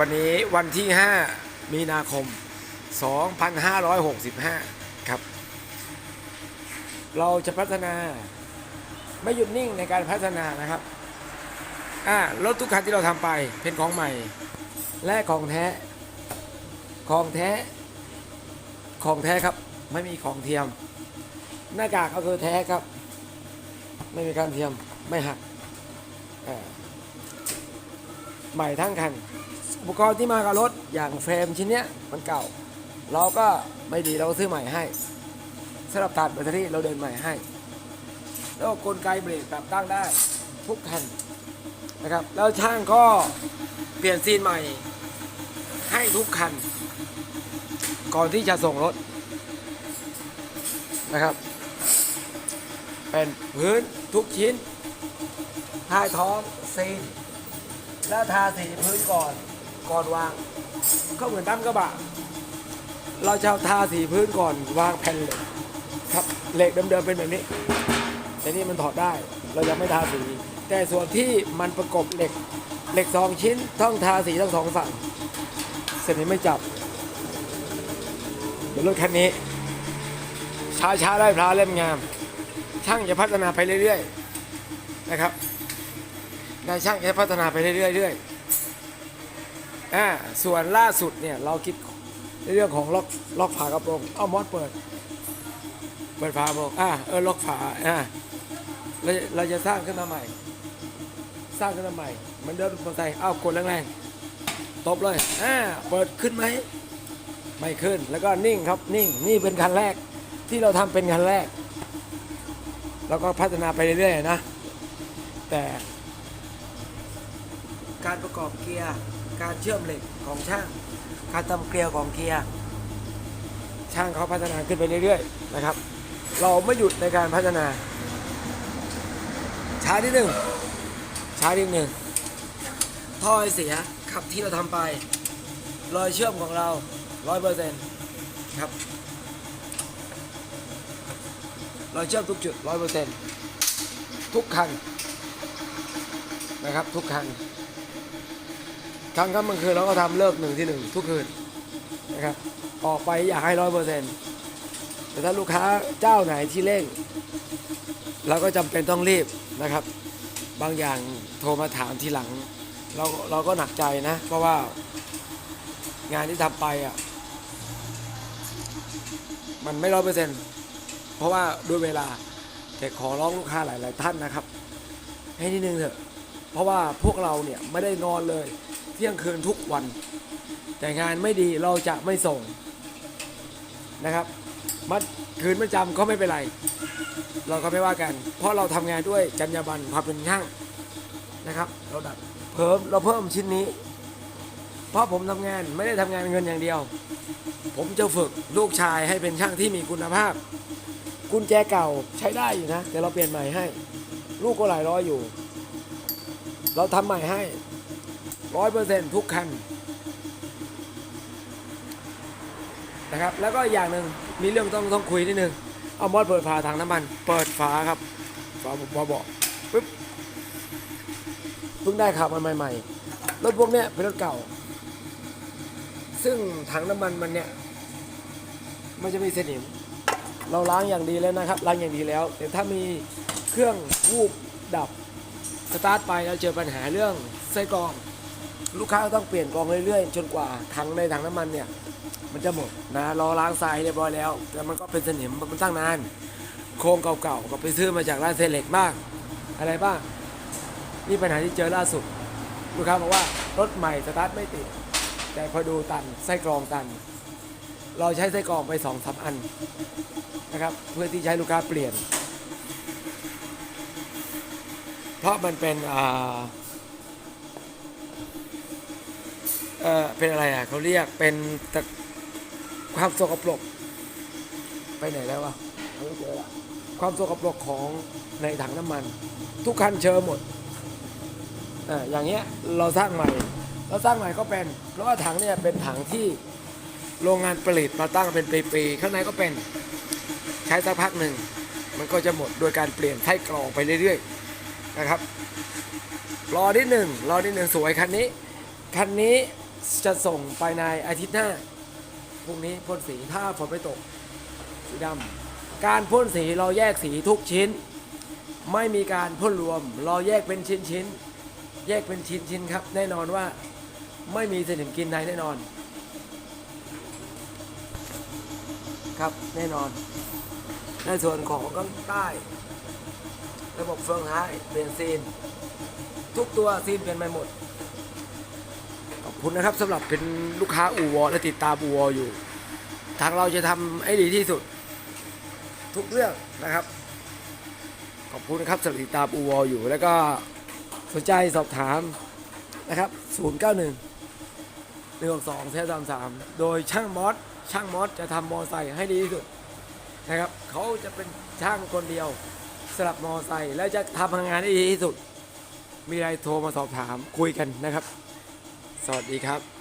วันนี้วันที่ 5 มีนาคม 2565 ครับ เราจะพัฒนาไม่หยุดนิ่งในการพัฒนานะครับอ่ารถทุกคันที่เราทำไปเป็นของใหม่ และของแท้ ของแท้ ของแท้ครับ ไม่มีของเทียม หน้ากากก็คือแท้ครับ ไม่มีการเทียมไม่หักใหม่ทั้งคัน อุปกรณ์ที่มากับรถอย่างเฟรมชิ้นเนี้ยมันเก่า เราก็ไม่ดีเราก็ซื้อใหม่ให้สำหรับตัดแบตเตอรี่เราเดินใหม่ให้ แล้วก็กลไกเบรกปรับตั้งได้ทุกคันนะครับ แล้วช่างก็เปลี่ยนซีนใหม่ให้ทุกคัน ก่อนที่จะส่งรถนะครับเป็นพื้นทุกชิ้นท้ายท้องซีนแล้วทาสีพื้นก่อน ก่อนวาง ก็เหมือนตั้งกระบะ เราจะทาสีพื้นก่อนวางแผ่นเหล็กครับเหล็กเดิมๆเป็นแบบนี้ แต่นี่มันถอดได้ เรายังไม่ทาสี แต่ส่วนที่มันประกบเหล็กเหล็กสองชิ้นต้องทาสีทั้งสองฝั่งเสร็จนี้ไม่จับเดี๋ยวรถคันนี้ ช้าๆได้พลาเล่มงาม ช่างจะพัฒนาไปเรื่อยๆนะครับนายช่างจะพัฒนาไปเรื่อยๆ อ่าส่วนล่าสุดเนี่ยเราคิดในเรื่องของล็อกล็อกฝากระโปรงเอามอดเปิด เปิดฝากระโปรงอ่าเออล็อกฝาอ่าเราเราจะสร้างขึ้นมาใหม่ สร้างขึ้นมาใหม่เหมันเดินมอเตอร์ไซค์เอากดแรงๆตบเลยอ่าเปิดขึ้นไหมไม่ขึ้นแล้วก็นิ่งครับนิ่งนี่เป็นคันแรกที่เราทำเป็นคันแรก แล้วก็พัฒนาไปเรื่อยๆนะ แต่ การประกอบเกียร์ การเชื่อมเหล็กของช่าง การทำเกลียวของเกียร์ช่างเขาพัฒนาขึ้นไปเรื่อยๆนะครับ เราไม่หยุดในการพัฒนาช้าที่หนึ่งช้าที่หนึ่งท่อไอเสียขับที่เราทำไป รอยเชื่อมของเราร้อยเปอร์เซ็นต์ครับรอยเชื่อมทุกจุดร้อยเปอร์เซ็นต์ทุกคันนะครับทุกคัน ครั้งค่ำกลางคืนเราก็ทำเลิกหนึ่งที่หนึ่งทุกคืนนะครับออกไปอยากให้ร้อยเปอร์เซ็นต์แต่ถ้าลูกค้าเจ้าไหนที่เร่งเราก็จำเป็นต้องรีบนะครับ บางอย่างโทรมาถามทีหลัง เราเราก็หนักใจนะ เพราะว่างานที่ทำไปอะมันไม่ร้อยเปอร์เซ็นต์เพราะว่าด้วยเวลาแต่ขอร้องลูกค้าหลาย ๆ ท่านนะครับ ให้นิดนึงเถอะเพราะว่าพวกเราเนี่ยไม่ได้นอนเลย เที่ยงคืนทุกวัน แต่งานไม่ดีเราจะไม่ส่งนะครับมัดคืนไม่จำก็ไม่เป็นไร เราก็ไม่ว่ากัน เพราะเราทำงานด้วยจรรยาบรรณความเป็นช่างนะครับ เราดัดเพิ่มเราเพิ่มชิ้นนี้ เพราะผมทำงานไม่ได้ทำงานเงินอย่างเดียว ผมจะฝึกลูกชายให้เป็นช่างที่มีคุณภาพ กุญแจเก่าใช้ได้อยู่นะแต่เราเปลี่ยนใหม่ให้ ลูกก็หลายร้อยอยู่ เราทำใหม่ให้ ร้อยเปอร์เซ็นต์ทุกคันนะครับ แล้วก็อย่างหนึ่งมีเรื่องต้องต้องคุยนิดนึง เอามอดเปิดฝาถังน้ำมัน เปิดฝาครับฝาบอบอกปึ๊บเพิ่งได้ขับมาใหม่ๆรถพวกเนี้ยเป็นรถเก่า ซึ่งถังน้ำมันมันเนี่ยมันจะมีสนิม เราล้างอย่างดีแล้วนะครับล้างอย่างดีแล้วแต่ถ้ามีเครื่องวูบดับสตาร์ทไปแล้วเจอปัญหาเรื่องไส้กรอง ลูกค้าต้องเปลี่ยนกรองเรื่อยๆจนกว่าถังในถังน้ำมันเนี่ยมันจะหมดนะรอล้างทรายเรียบร้อยแล้ว แต่มันก็เป็นสนิมมันตั้งนาน โครงเก่าๆก็ไปซื้อมาจากร้านเซเล็กบ้างอะไรบ้างนี่ปัญหาที่เจอล่าสุดลูกค้าบอกว่ารถใหม่สตาร์ทไม่ติด แต่พอดูตันไส้กรองตัน เราใช้ไส้กรองไปสองสามอันนะครับเพื่อที่ให้ลูกค้าเปลี่ยน เพราะมันเป็นอ่า เออเป็นอะไรอะเขาเรียกเป็นความสกปรกไปไหนแล้ววะเขาไม่เจอละความสกปรกของในถังน้ำมัน ทุกคันเจอหมดเอออย่างเงี้ยเราสร้างใหม่ เราสร้างใหม่ก็เป็น เพราะว่าถังเนี่ยเป็นถังที่โรงงานผลิตมาตั้งเป็นปีๆข้างในก็เป็นใช้สักพักหนึ่งมันก็จะหมดโดยการเปลี่ยนไส้กรองไปเรื่อยๆนะครับรอนิดหนึ่งรอนิดหนึ่งสวยคันนี้คันนี้ จะส่งไปในอาทิตย์หน้าพรุ่งนี้พ่นสีถ้าฝนไม่ตก สีดำการพ่นสีเราแยกสีทุกชิ้น ไม่มีการพ่นรวม เราแยกเป็นชิ้นชิ้น แยกเป็นชิ้นชิ้นครับ แน่นอนว่าไม่มีสนิมกินในแน่นอน ครับแน่นอน ในส่วนของข้างใต้ ระบบเฟืองท้ายเปลี่ยนซีน ทุกตัวซีนเปลี่ยนใหม่หมด คุณนะครับสำหรับเป็นลูกค้าอูวอและติดตามอูวออยู่ ทางเราจะทำให้ดีที่สุด ทุกเรื่องนะครับ ขอบคุณนะครับสำหรับติดตามอูวออยู่ แล้วก็สนใจสอบถามนะครับ 091 1 6 2 3 3โดยช่างมอสช่างมอสจะทำมอไซค์ให้ดีที่สุดนะครับเขาจะเป็นช่างคนเดียวสำหรับมอไซค์แล้วจะทำงานได้ดีที่สุด มีอะไรโทรมาสอบถามคุยกันนะครับ สวัสดีครับ